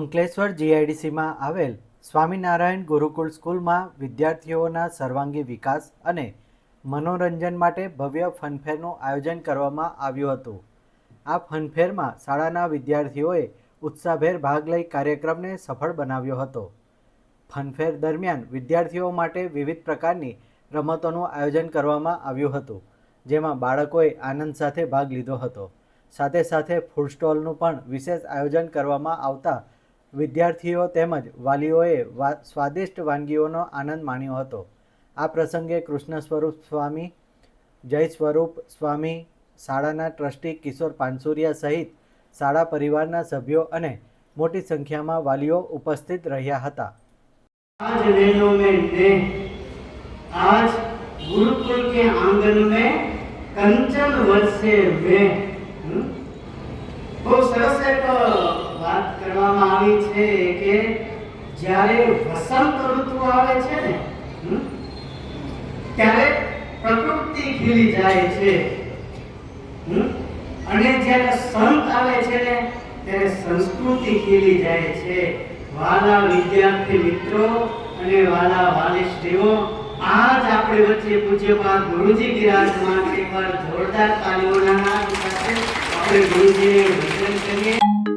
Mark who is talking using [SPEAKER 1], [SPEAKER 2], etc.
[SPEAKER 1] અંકલેશ્વર જીઆઈડીસીમાં આવેલ સ્વામિનારાયણ ગુરુકુળ સ્કૂલમાં વિદ્યાર્થીઓના સર્વાંગી વિકાસ અને મનોરંજન માટે ભવ્ય ફનફેરનું આયોજન કરવામાં આવ્યું હતું. આ ફનફેરમાં શાળાના વિદ્યાર્થીઓએ ઉત્સાહભેર ભાગ લઈ કાર્યક્રમને સફળ બનાવ્યો હતો. ફનફેર દરમિયાન વિદ્યાર્થીઓ માટે વિવિધ પ્રકારની રમતોનું આયોજન કરવામાં આવ્યું હતું, જેમાં બાળકોએ આનંદ સાથે ભાગ લીધો હતો. સાથે સાથે ફૂડ સ્ટોલનું પણ વિશેષ આયોજન કરવામાં આવતા વિદ્યાર્થીઓ તેમજ વાલીઓએ વા સ્વાદિષ્ટ વાનગીઓનો આનંદ માણ્યો હતો આ પ્રસંગે કૃષ્ણ સ્વરૂપ સ્વામી જય સ્વરૂપ સ્વામી શાળાના ટ્રસ્ટી કિશોર પાનસુરિયા સહિત શાળા પરિવારના સભ્યો અને મોટી સંખ્યામાં વાલીઓ ઉપસ્થિત રહ્યા હતા
[SPEAKER 2] आज नैनों में नेह आज गुरुकुल के आंगन में कंचन वर्षे वे આવી છે કે જ્યારે વસંત ઋતુ આવે છે ને ત્યારે પ્રકૃતિ ખીલી જાય છે. અને જ્યારે સંત આવે છે ને, ત્યારે સંસ્કૃતિ ખીલી જાય છે. વાલા વિદ્યાર્થી મિત્રો અને વાલા વાલિષ્ઠીઓ આજ આપણે વચ્ચે પૂજ્યપાદ ગુરુજી બિરાજમાન એક એકવાર જોરદાર તાલીઓના નાદ સાથે આપણે ગુરુજીને ભજન કરીએ.